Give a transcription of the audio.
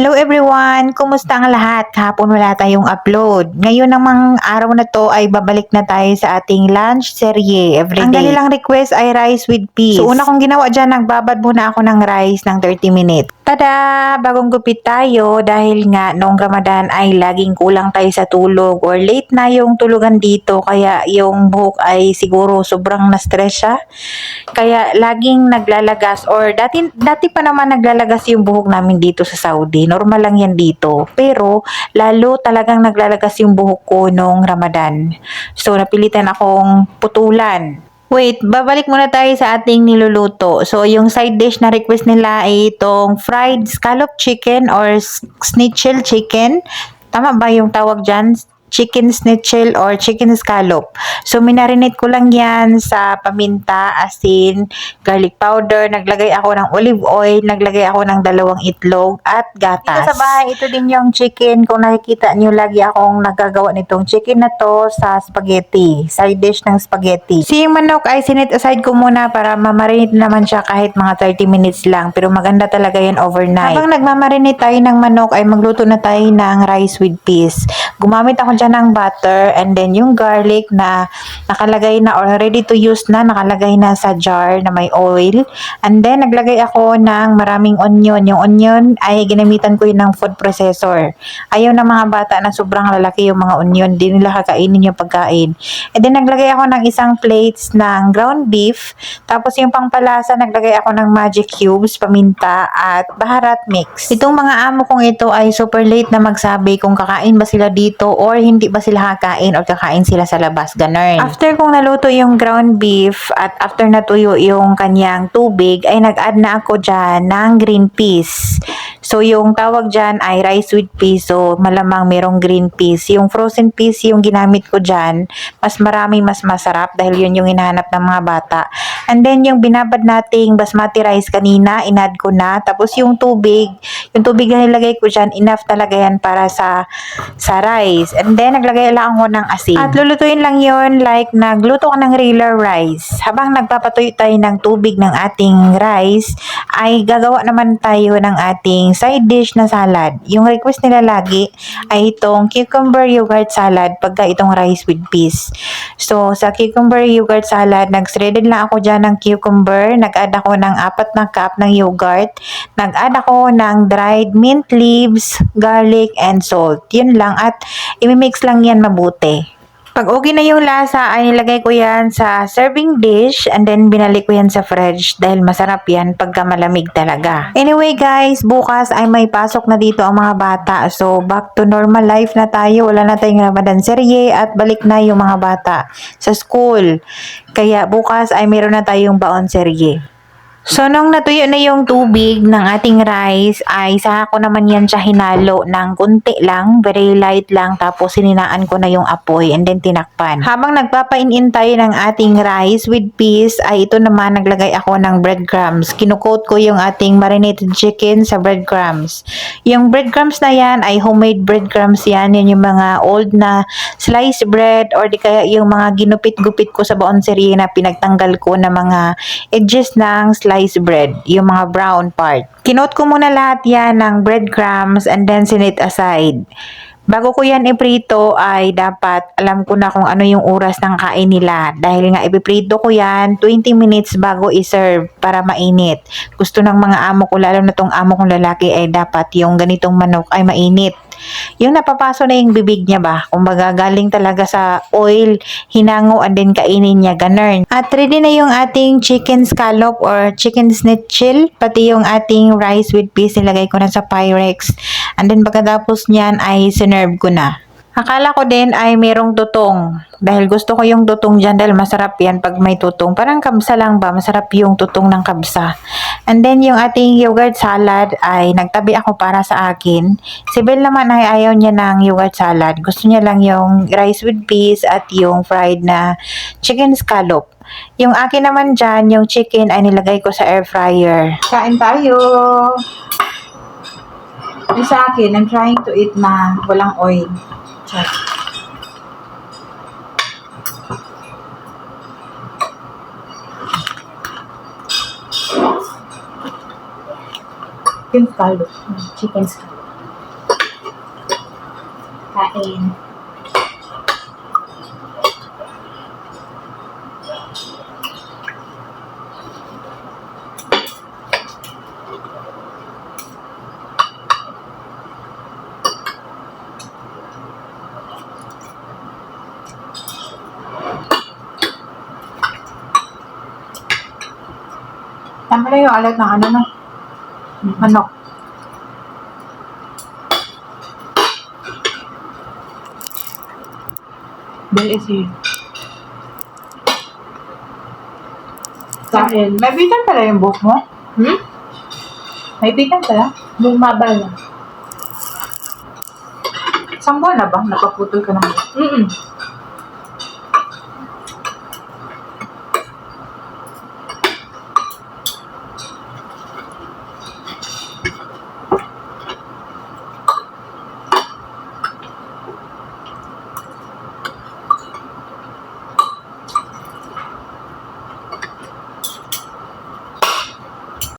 Hello everyone! Kumusta ang lahat? Kahapon wala tayong upload. Ngayon namang araw na to ay babalik na tayo sa ating lunch serye everyday. Ang kanilang request ay rice with peas. So una kong ginawa dyan, nagbabad muna ako ng rice ng 30 minutes. Tada! Bagong gupit tayo dahil nga noong Ramadan ay laging kulang tayo sa tulog or late na yung tulugan dito kaya yung buhok ay siguro sobrang na-stress siya. Kaya laging naglalagas or dati, dati pa naman naglalagas yung buhok namin dito sa Saudi. Normal lang yan dito. Pero lalo talagang naglalagas yung buhok ko noong Ramadan. So napilitan akong putulan. Wait, babalik muna tayo sa ating niluluto. So, yung side dish na request nila ay itong fried scallop chicken or schnitzel chicken. Tama ba yung tawag dyan? Chicken schnitzel or chicken scallop. So, minarinate ko lang yan sa paminta, asin, garlic powder. Naglagay ako ng olive oil. Naglagay ako ng dalawang itlog at gatas. Dito sa bahay, ito din yung chicken. Kung nakikita nyo, lagi akong nagagawa nitong chicken na to sa spaghetti. Side dish ng spaghetti. Si yung manok ay sinit aside ko muna para mamarinate naman siya kahit mga 30 minutes lang. Pero maganda talaga yan overnight. Habang nagmamarinate tayo ng manok, ay magluto na tayo ng rice with peas. Gumamit ako dyan ng butter and then yung garlic na nakalagay na or ready to use na, nakalagay na sa jar na may oil. And then naglagay ako ng maraming onion. Yung onion ay ginamitan ko yun ng food processor. Ayaw ng mga bata na sobrang lalaki yung mga onion. Di nila kakainin yung pagkain. And then naglagay ako ng isang plates ng ground beef. Tapos yung pangpalasa, naglagay ako ng magic cubes, paminta, at baharat mix. Itong mga amo kong ito ay super late na magsabi kung kakain ba sila dito or hindi ba sila kakain or kakain sila sa labas. Ganun. After kong naluto yung ground beef at after natuyo yung kanyang tubig, ay nag-add na ako dyan ng green peas. So, yung tawag dyan ay rice with peas. So, malamang merong green peas. Yung frozen peas yung ginamit ko dyan, mas marami, mas masarap dahil yun yung hinahanap ng mga bata. And then, yung binabad nating basmati rice kanina, inad ko na. Tapos, yung tubig, yung tubig na nilagay ko dyan, enough talaga yan para sa sa rice. And then, naglagay lang ako ng asin. At lulutuin lang yon like nagluto ka ng regular rice. Habang nagpapatuyo tayo ng tubig ng ating rice, ay gagawa naman tayo ng ating side dish na salad. Yung request nila lagi ay itong cucumber yogurt salad pagka itong rice with peas. So, sa cucumber yogurt salad, nag-shredded lang ako dyan ng cucumber. Nag-add ako ng apat na cup ng yogurt. Nag-add ako ng dried mint leaves, garlic, and salt. Yun lang. At imimix lang yan mabuti. Pag okay na yung lasa, ay nilagay ko yan sa serving dish and then binalik ko yan sa fridge dahil masarap yan pagka malamig talaga. Anyway guys, bukas ay may pasok na dito ang mga bata. So back to normal life na tayo. Wala na tayong Ramadan serye at balik na yung mga bata sa school. Kaya bukas ay meron na tayong baon serye. So, nung natuyo na yung tubig ng ating rice, ay saka ko naman yan siya hinalo ng kunti lang, very light lang, tapos sininaan ko na yung apoy and then tinakpan. Habang nagpapainin tayo ng ating rice with peas, ay ito naman naglagay ako ng breadcrumbs. Kinukoat ko yung ating marinated chicken sa breadcrumbs. Yung breadcrumbs na yan ay homemade breadcrumbs yan. Yan yung mga old na sliced bread or di kaya yung mga ginupit-gupit ko sa baonserie na pinagtanggal ko na mga edges ng sliced bread, yung mga brown part. Kinote ko muna lahat yan ng breadcrumbs and then sinit aside. Bago ko yan iprito ay dapat alam ko na kung ano yung oras ng kain nila. Dahil nga ipiprito ko yan 20 minutes bago iserve para mainit. Gusto ng mga amo ko, lalo na tong amo kong lalaki ay dapat yung ganitong manok ay mainit. Yung napapaso na yung bibig niya ba? Kumbaga galing talaga sa oil, hinango and then kainin niya, ganun. At ready na yung ating chicken scallop or chicken schnitzel, pati yung ating rice with peas, nilagay ko na sa Pyrex. And then pagkatapos niyan ay sinerve ko na. Akala ko din ay merong tutong. Dahil gusto ko yung tutong dyan dahil masarap yan pag may tutong. Parang kabsa lang ba? Masarap yung tutong ng kabsa. And then yung ating yogurt salad ay nagtabi ako para sa akin. Si Bel naman ay ayaw niya ng yogurt salad. Gusto niya lang yung rice with peas at yung fried na chicken scallop. Yung akin naman dyan, yung chicken ay nilagay ko sa air fryer. Kain tayo! Yung sa akin, I'm trying to eat na walang oil. Char. Yung scallop. Chicken scallop. Kain. Tama na yung alat ng ano no? Manok. Dahil isi. Kain. May bitan pala yung buhok mo? Hmm? May bitan pala? Bumaba na. Isang buwan na ba? Napaputol ka ng buhok. Mm-mm.